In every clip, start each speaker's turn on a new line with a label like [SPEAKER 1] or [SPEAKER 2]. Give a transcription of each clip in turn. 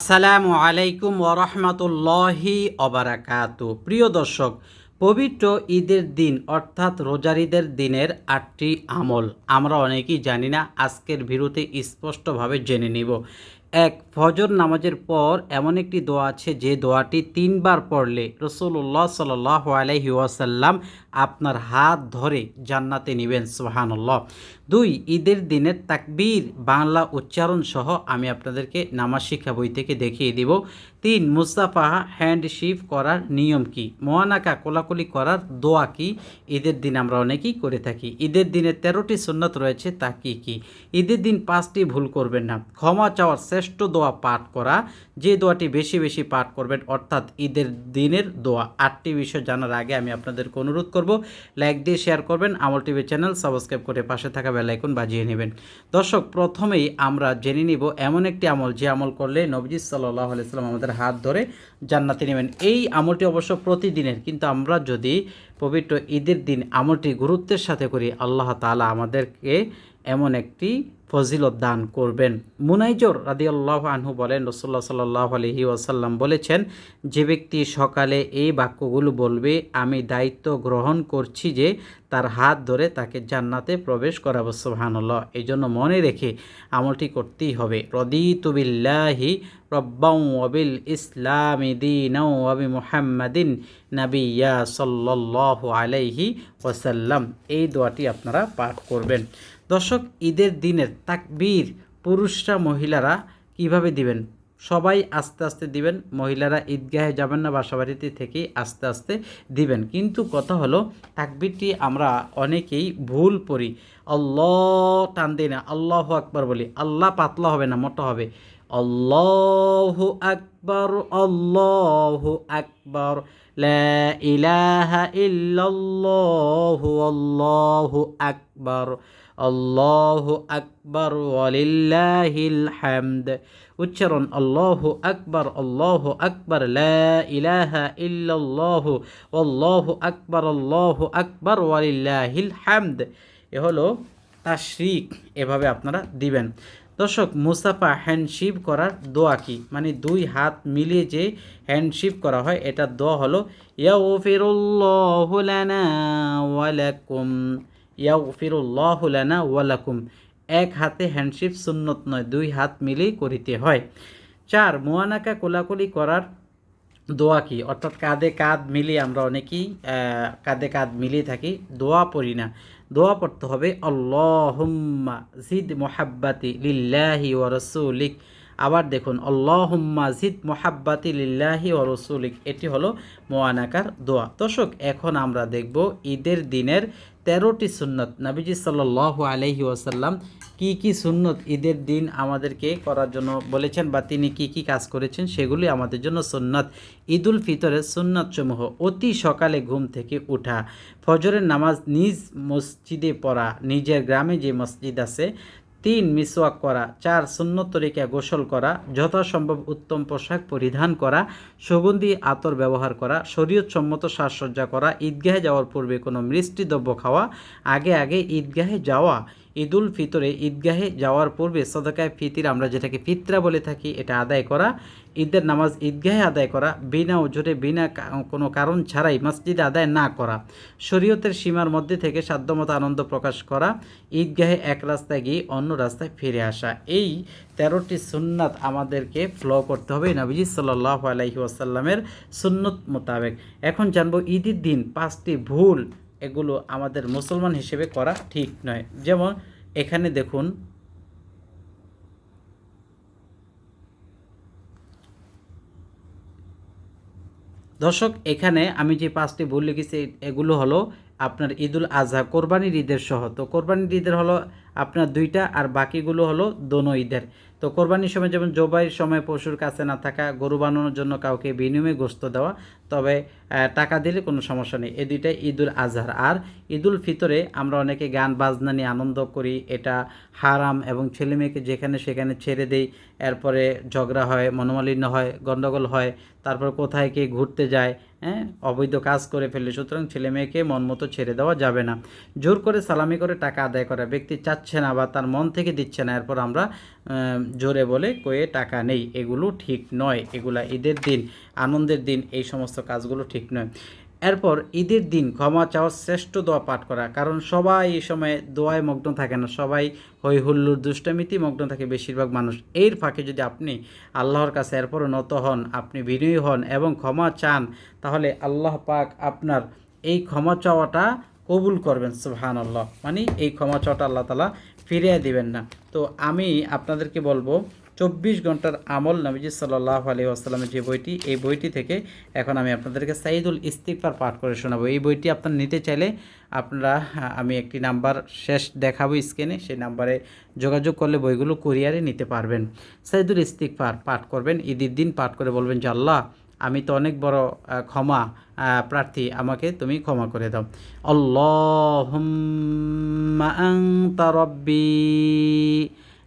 [SPEAKER 1] আসসালামু আলাইকুম ওরহমতুল্লাহি অবারাকাতু প্রিয় দর্শক, পবিত্র ঈদের দিন অর্থাৎ রোজার ঈদের দিনের আটটি আমল আমরা অনেকেই জানি না, আজকের ভিডিওতে স্পষ্টভাবে জেনে নিব। এক, ফজর নামাজের পর এমন একটি দোয়া আছে, যে দোয়াটি তিনবার পড়লে রসুল্লাহ সাল আলহি ওয়াসাল্লাম আপনার হাত ধরে জান্নাতে নেবেন সোহানুল্লাহ দুই, ঈদের দিনের তাকবীর, বাংলা উচ্চারণ সহ আমি আপনাদেরকে নামাজ শিক্ষা বই থেকে দেখিয়ে দিব। তিন, মুস্তাফা হ্যান্ডশিপ করার নিয়ম কি? মোয়ানাকা কোলাকুলি করার দোয়া কি? ঈদের দিন আমরা অনেকেই করে থাকি। ঈদের দিনে তেরোটি সুন্নত রয়েছে, তা কি কি? ঈদের দিন পাঁচটি ভুল করবেন না। ক্ষমা চাওয়ার শ্রেষ্ঠ দোয়া পাঠ করা। যে দোয়াটি বেশি বেশি পাঠ করবেন, অর্থাৎ ঈদের দিনের দোয়া। আটটি বিষয় জানার আগে আমি আপনাদেরকে অনুরোধ করব লাইক দিয়ে শেয়ার করবেন। আমল টিভি চ্যানেল সাবস্ক্রাইব করে পাশে থাকা বেলাইকন বাজিয়ে নেবেন। দর্শক, প্রথমেই আমরা জেনে নিব এমন একটি আমল, যে আমল করলে নবজি সাল্লাহ আলাইসাল্লাম আমাদের হাত ধরে জান্নাতে নেবেন। এই আমলটি অবশ্য প্রতিদিনের, কিন্তু আমরা যদি পবিত্র ঈদের দিন আমলটি গুরুত্বের সাথে করি, আল্লাহ তালা আমাদেরকে এমন একটি ফজিলত দান করবেন। মুনাইজর রাদি আল্লাহ আনহু বলেন রসল্লা সাল্লাহ আলহি ওয়াসাল্লাম বলেছেন, যে ব্যক্তি সকালে এই বাক্যগুলো বলবে, আমি দায়িত্ব গ্রহণ করছি যে তার হাত ধরে তাকে জান্নাতে প্রবেশ করাবো সোহানুল্লাহ এই জন্য মনে রেখে আমলটি করতেই হবে। রদিতুবিল্লাহি রব্বাউ ওয়াবিল ইসলামি মুহাম্মাদিন নাবিয়া সাল্লাল্লাহু আলাইহি ওয়াসাল্লাম। এই দোয়াটি আপনারা পাঠ করবেন। দর্শক, ঈদের দিনের তাকবীর পুরুষরা মহিলারা কীভাবে দিবেন? সবাই আস্তে আস্তে দিবেন, মহিলারা ঈদগাহে যাবেন না, বাসাবাড়িতে থেকেই আস্তে আস্তে দিবেন। কিন্তু কথা হলো, তাকবীরটি আমরা অনেকেই ভুল পড়ি। আল্লাহ টান দিই না, আল্লাহ আকবার বলি, আল্লাহ পাতলা হবে না, মোটা হবে। আল্লাহ আকবর আল্লাহ আকবর ইলাহা ইল্লাল্লাহু, আল্লাহু আকবর আল্লাহু আকবর, ওয়ালিল্লাহিল হামদ। উচ্চারণ, আল্লাহু আকবর আল্লাহু আকবর, লা ইলাহা ইল্লাল্লাহু, আল্লাহু আকবর আল্লাহু আকবর, ওয়ালিল্লাহিল হামদ। এ হলো তাশরিক, এভাবে আপনারা দিবেন। দর্শক, মুসাফা হ্যান্ডশিপ করার দোয়া কি? মানে দুই হাত মিলিয়ে যে হ্যান্ডশিপ করা হয়, এটা দোয়া হলো ইয়াও ফিরুল্লাহুলানা ওয়ালাকুম ইয়াও ফিরুল্লাহুলানা ওয়ালাকুম ওয়া লাকুম। এক হাতে হ্যান্ডশিপ সুন্নত নয়, দুই হাত মিলিয়ে করিতে হয়। চার মোয়ানাকা কোলাকুলি করার দোয়া কি? অর্থাৎ কাঁধে কাঁধ মিলিয়ে আমরা অনেকেই কাঁধে কাঁধ মিলিয়ে থাকি, দোয়া পড়ি না। দোয়া পড়তে হবে, আল্লাহুম্মা জিদ মোহাব্বাতি লিল্লাহি ও রসুলিক। আবার দেখুন, আল্লাহুম্মা জিদ মোহাব্বাতি লিল্লাহি ও রসুলিক। এটি হলো মোয়ানাকার দোয়া। দর্শক, এখন আমরা দেখব ঈদের দিনের তেরোটি সুন্নত। নাবিজি সাল্লাহ আলহি ওয়াসাল্লাম কি কি সুন্নত ঈদের দিন আমাদেরকে করার জন্য বলেছেন বা তিনি কি কি কাজ করেছেন সেগুলি আমাদের জন্য সুন্নত। ঈদুল ফিতরের সুন্নত সমূহ অতি সকালে ঘুম থেকে উঠা, ফজরের নামাজ নিজ মসজিদে পড়া, নিজের গ্রামে যে মসজিদ আছে, তিন মিসওয়াক করা, চার শূন্য তরিকা গোসল করা, যথাসম্ভব উত্তম পোশাক পরিধান করা, সুগন্ধি, আতর ব্যবহার করা, শরীয়তসম্মত সাজসজ্জা করা, ঈদগাহে যাওয়ার পূর্বে কোনো মিষ্টি দ্রব্য খাওয়া, আগে আগে ঈদগাহে যাওয়া ঈদুল ফিতরে ঈদগাহে যাওয়ার পূর্বে সদকায় ফিতির আমরা যেটাকে ফিতরা বলে থাকি, এটা আদায় করা। ঈদের নামাজ ঈদগাহে আদায় করা, বিনা ওজোরে বিনা কোনো কারণ ছাড়াই মসজিদে আদায় না করা। শরীয়তের সীমার মধ্যে থেকে সাধ্যমতো আনন্দ প্রকাশ করা, ঈদগাহে এক রাস্তায় গিয়ে অন্য রাস্তায় ফিরে আসা। এই তেরোটি সুন্নাত আমাদেরকে ফ্লো করতে হবে নবীজি সাল্লাহ আলাইহি ওয়াসাল্লামের সুন্নত মোতাবেক। এখন জানব ঈদের দিন পাঁচটি ভুল এগুলো আমাদের মুসলমান হিসেবে করা ঠিক নয়। যেমন এখানে দেখুন, দর্শক, এখানে আমি যে পাঁচটি ভুল লিখেছি, এগুলো হলো আপনার ঈদুল আজহা কোরবানির ঈদের সহ। তো কোরবানির ঈদের হলো আপনার দুইটা আর বাকিগুলো হলো দোনো ঈদের। তো কোরবানির সময় যেমন জবাইয়ের সময় পশুর কাছে না থাকা, গরু বানানোর জন্য কাউকে বিনিময়ে গোস্ত দেওয়া, তবে টাকা দিলে কোনো সমস্যা নেই। এই দুইটাই ঈদুল আজহার। আর ঈদুল ফিতরে আমরা অনেকে গান, বাজনা নিয়ে আনন্দ করি। এটা হারাম এবং ছেলে মেয়েকে যেখানে সেখানে ছেড়ে দেই। এরপরে ঝগড়া হয়, মনোমালিন্য হয় গণ্ডগোল হয়। তারপর কোথায় কে ঘুরতে যায় হ্যাঁ? অবৈধ কাজ করে ফেললে সুতরাং ছেলে মেয়েকে মন মতো ছেড়ে দেওয়া যাবে না। জোর করে সালামি করে টাকা আদায় করা ব্যক্তি চাচ্ছে না বা তার মন থেকে দিচ্ছে না। এরপর আমরা জোরে বলে কয়ে টাকা নেই। এগুলো ঠিক নয়। এগুলা ঈদের দিন, আনন্দের দিন। এই সমস্ত কাজগুলো ঠিক নয়। এরপর ঈদের দিন ক্ষমা চাওয়ার শ্রেষ্ঠ দোয়া পাঠ করা, কারণ সবাই এই সময় দোয়ায় মগ্ন থাকে না। সবাই হই হুল্লুর দুষ্টামিতি মগ্ন থাকে বেশিরভাগ মানুষ। এর ফাঁকে যদি আপনি আল্লাহর কাছে এরপরও নত হন, আপনি বিনয়ী হন এবং ক্ষমা চান, তাহলে আল্লাহ পাক আপনার এই ক্ষমা চাওয়াটা কবুল করবেন সুবহান আল্লাহ মানে এই ক্ষমা চাওয়াটা আল্লাহ তালা ফিরিয়ে দিবেন না। তো আমি আপনাদেরকে বলব চব্বিশ ঘণ্টার আমল নবীজি সাল্লাহ আলী আসসালামের যে বইটি, এই বইটি থেকে এখন আমি আপনাদেরকে সাইদুল ইস্তিকফার পাঠ করে শোনাবো। এই বইটি আপনারা নিতে চাইলে আপনারা, আমি একটি নাম্বার শেষ দেখাবো স্ক্রিনে, সেই নাম্বারে যোগাযোগ করলে বইগুলো কুরিয়ারে নিতে পারবেন। সাইদুল ইস্তিকফার পাঠ করবেন, ঈদের দিন পাঠ করে বলবেন যে, আল্লাহ, আমি তো অনেক বড় ক্ষমা প্রার্থী, আমাকে তুমি ক্ষমা করে দাও। আল্লাহুম্মা আনতা রব্বি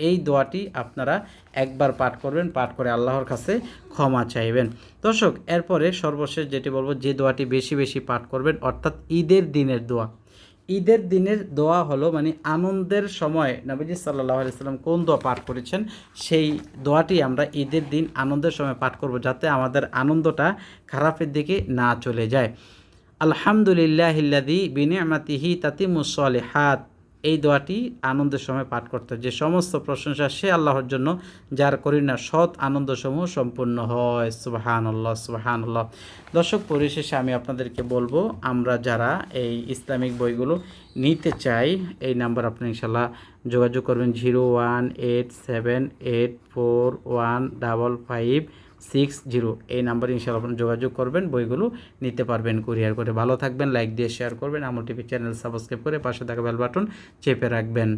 [SPEAKER 1] এই দোয়াটি আপনারা একবার পাঠ করবেন, পাঠ করে আল্লাহর কাছে ক্ষমা চাইবেন। দর্শক, এরপরে সর্বশেষ যেটি বলব, যে দোয়াটি বেশি বেশি পাঠ করবেন, অর্থাৎ ঈদের দিনের দোয়া। ঈদের দিনের দোয়া হলো মানে আনন্দের সময় নবীজি সাল্লাহ আলাইসাল্লাম কোন দোয়া পাঠ করেছেন, সেই দোয়াটি আমরা ঈদের দিন আনন্দের সময় পাঠ করব, যাতে আমাদের আনন্দটা খারাপের দিকে না চলে যায়। আলহামদুলিল্লাহ হিল্লাদি বিনিয়ামাতিহি তাতিমুসলিহাত এই দোয়াটি আনন্দের সময় পাঠ করতে। যে সমস্ত প্রশংসা সে আল্লাহর জন্য, যার করি না সৎ আনন্দসমূহ সম্পূর্ণ হয় সুবাহান আল্লাহ সুবাহান আল্লাহ দর্শক, পরিশেষে আমি আপনাদেরকে বলব, আমরা যারা এই ইসলামিক বইগুলো নিতে চাই, এই নাম্বার আপনি ইনশাল্লাহ যোগাযোগ করবেন zero one eight seven eight four one double five six zero, এই নাম্বারে ইনশাল্লাহ আপনি যোগাযোগ করবেন, বইগুলো নিতে পারবেন কুরিয়ার করে। ভালো থাকবেন, লাইক দিয়ে শেয়ার করবেন আমার টিভি চ্যানেল সাবস্ক্রাইব করে পাশে থাকা বেল বাটন চেপে রাখবেন।